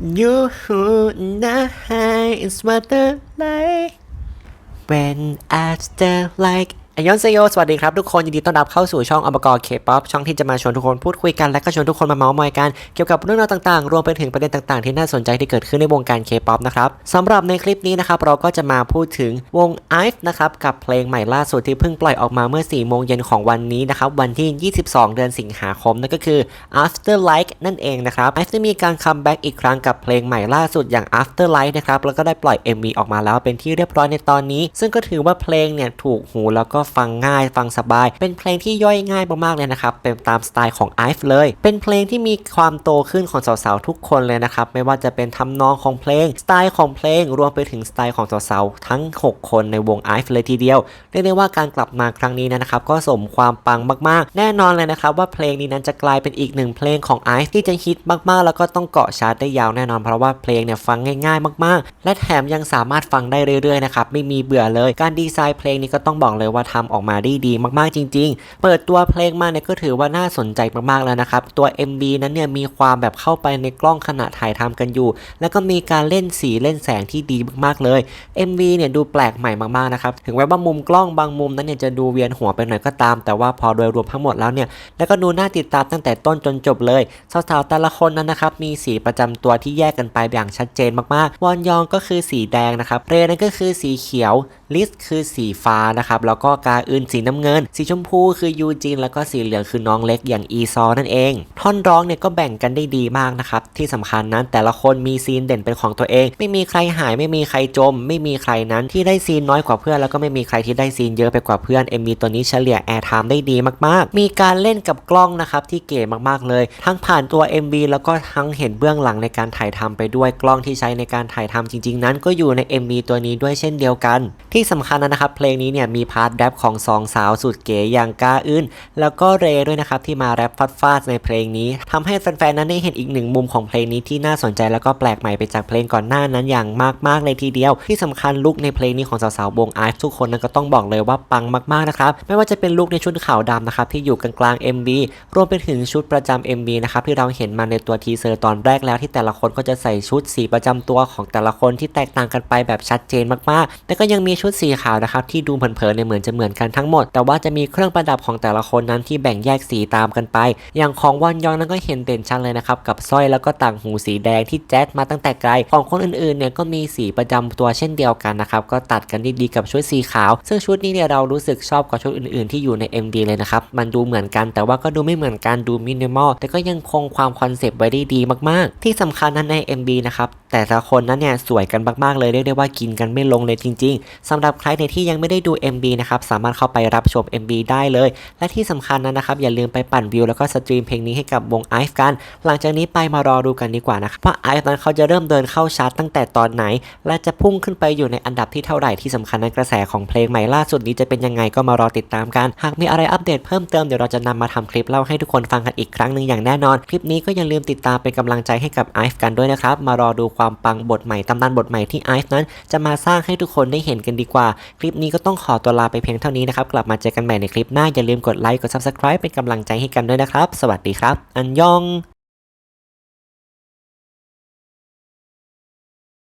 You who the high is what the light when I still like. อายอนเซโยสวัสดีครับทุกคน ยินดีต้อนรับเข้าสู่ช่องอบกรเคป๊อปช่องที่จะมาชวนทุกคนพูดคุยกันและก็ชวนทุกคนมาเมาส์มอยกัน เกี่ยวกับเรื่องราวต่างๆ รวมไปถึงประเด็นต่างๆ ที่น่าสนใจที่เกิดขึ้นในวงการเคป๊อปนะครับสำหรับในคลิปนี้นะครับเราก็จะมาพูดถึงวง IVE นะครับกับเพลงใหม่ล่าสุดที่เพิ่งปล่อยออกมาเมื่อ 4 โมงเย็นของวันนี้นะครับวันที่ 22 เดือนสิงหาคมนั่นก็คือ After Like นั่นเองนะครับ IVE ได้มีการคัมแบ็กอีกครั้งกับเพลงใหม่ล่าสุดอย่าง After Like นะครับแล้วก็ได้ปล่อย MV ออกมาแล้วเป็นที่เรียบร้อยในตอนนี้ ซึ่งก็ถือว่าเพลงเนี่ยถูกหูแล้วก็ฟังง่าย ฟังสบาย เป็นเพลงที่ย่อยง่ายมากๆเลยนะครับ เป็นตามสไตล์ของ IVE เลย เป็นเพลงที่มีความโตขึ้นของสาวๆทุกคนเลยนะครับ ไม่ว่าจะเป็นทำนองของเพลง สไตล์ของเพลง รวมไปถึงสไตล์ของสาวๆทั้ง 6 คนในวง IVE เลยทีเดียวเรียกได้ว่าการกลับมาครั้งนี้นะครับ ก็สมความปังมากๆ แน่นอนเลยนะครับ ว่าเพลงนี้นั้นจะกลายเป็นอีกหนึ่งเพลงของ IVE ที่จะฮิตมากๆ แล้วก็ต้องเกาะชาร์ตได้ยาวแน่นอนเพราะว่าเพลงเนี่ยฟังง่ายๆ มากๆ และแถมยังสามารถฟังได้เรื่อยๆนะครับไม่มีเบื่อเลย การดีไซน์เพลงนี้ก็ต้องบอกเลยว่าทำออกมาได้ดีมากๆจริง ๆ เปิดตัวเพลงมาเนี่ยก็ถือว่าน่าสนใจมากๆแล้วนะครับ ตัว MV นั้นเนี่ยมีความแบบเข้าไปในกล้องขณะถ่ายทำกันอยู่ แล้วก็มีการเล่นสีเล่นแสงที่ดีมากๆเลย MV เนี่ยดูแปลกใหม่มากๆนะครับถึงแม้ว่ามุมกล้องบางมุมนั้นเนี่ยจะดูเวียนหัวไปหน่อยก็ตาม แต่ว่าพอโดยรวมทั้งหมดแล้วเนี่ยแล้วก็ดูน่าติดตามตั้งแต่ต้นจนจบเลยสาวๆแต่ละคนนั้นนะครับมีสีประจำตัวที่แยกกันไปอย่างชัดเจนมากๆ วอนยองก็คือสีแดงนะครับเรนั่นก็คือสีเขียวลิสคือสีฟ้านะครับแล้วก็กาอื่นสีน้ำเงิน สีชมพูคือยูจินแล้วก็สีเหลืองคือน้องเล็กอย่างอีซอนั่นเอง ท่อนร้องเนี่ยก็แบ่งกันได้ดีมากนะครับ ที่สำคัญนั้นแต่ละคนมีซีนเด่นเป็นของตัวเอง ไม่มีใครหายไม่มีใครจม ไม่มีใครนั้นที่ได้ซีนน้อยกว่าเพื่อนแล้วก็ไม่มีใครที่ได้ซีนเยอะไปกว่าเพื่อนเอ็มมีตัวนี้เฉลี่ยแอร์ไทม์ได้ดีมากๆ มีการเล่นกับกล้องนะครับที่เก๋มากๆเลย ทั้งผ่านตัว MV แล้วก็ทั้งเห็นเบื้องหลังในการถ่ายทำไปด้วยกล้องที่ใช้ในการถ่ายทำจริง ๆ นั้นก็อยู่ใน MV ตัวนี้ด้วยเช่นเดียวกัน ที่สำคัญนะครับเพลงนี้เนี่ยมีพาร์ทแรปของสองสาวสุดเก๋อย่างกาอึนแล้วก็เรด้วยนะครับที่มาแรปฟาดๆในเพลงนี้ทำให้แฟนๆนั้นได้เห็นอีกหนึ่งมุมของเพลงนี้ที่น่าสนใจแล้วก็แปลกใหม่ไปจากเพลงก่อนหน้านั้นอย่างมากๆเลยทีเดียว ที่สำคัญลุคในเพลงนี้ของสาวๆวงไอฟ์ทุกคนนั้นก็ต้องบอกเลยว่าปังมากๆนะครับไม่ว่าจะเป็นลุคในชุดขาวดำนะครับที่อยู่กลางๆ MV รวมไปถึงชุดประจำ MV นะครับที่เราเห็นมาในตัวทีเซอร์ตอนแรกแล้วที่แต่ละคนก็จะใส่ชุดสีประจำตัวของแต่ละคนที่แตกต่างกันไปแบบชัดเจนมากๆแต่ก็ยังมีชุดสีขาวนะครับที่ดูเผินๆเนี่ยเหมือนจะเหมือนกันทั้งหมด แต่ว่าจะมีเครื่องประดับของแต่ละคนนั้นที่แบ่งแยกสีตามกันไป อย่างของวอนยองนั้นก็เห็นเด่นชัดเลยนะครับกับสร้อยแล้วก็ต่างหูสีแดงที่แจ๊ดมาตั้งแต่ไกล ของคนอื่นๆเนี่ยก็มีสีประจำตัวเช่นเดียวกันนะครับก็ตัดกันด้ดีกับชุดสีขาว ซึ่งชุดนี้เนี่ยเรารู้สึกชอบกว่าชุดอื่นๆที่อยู่ใน MV เลยนะครับมันดูเหมือนกันแต่ว่าก็ดูไม่เหมือนกันดูมินิมอลแต่ก็ยังคงความคอนเซปต์ไว้ได้ดีมากๆ ที่สำคัญนั้นใน MV นะครับแต่ละคนนั้นเนี่ยสวยกันมากๆเลยเรียกได้ว่ากินกันไม่ลงเลยจริง ๆสำหรับใครในที่ยังไม่ได้ดู MV นะครับสามารถเข้าไปรับชม MV ได้เลย และที่สำคัญนั้นนะครับ อย่าลืมไปปั่นวิวแล้วก็สตรีมเพลงนี้ให้กับวงไอฟ์กัน หลังจากนี้ไปมารอดูกันดีกว่านะครับว่าไอฟ์นั้นเขาจะเริ่มเดินเข้าชาร์ตตั้งแต่ตอนไหน และจะพุ่งขึ้นไปอยู่ในอันดับที่เท่าไหร่ที่สำคัญในกระแสของเพลงใหม่ล่าสุดนี้จะเป็นยังไงก็มารอติดตามกัน หากมีอะไรอัปเดตเพิ่มเติมเดี๋ยวเราจะนำมาทำคลิปเล่าให้ทุกคนฟังกันอีกครั้งหนึ่งอย่างแน่นอน คลิปนี้ก็อย่าลืมติดตามเป็นกำลังใจให้กับไอฟ์กันด้วยนะครับมารอดูความปังบทใหม่ตำนานบทใหม่ที่ไอฟ์นั้น จะมาสร้างให้ทุกคนได้เห็นกันดีกว่า คลิปนี้ก็ต้องขอตัวลาไปเพียงเท่านี้นะครับ กลับมาเจอกันใหม่ในคลิปหน้า อย่าลืมกดไลค์ กด subscribe เป็นกำลังใจให้กันด้วยนะครับ สวัสดีครับ อันยอง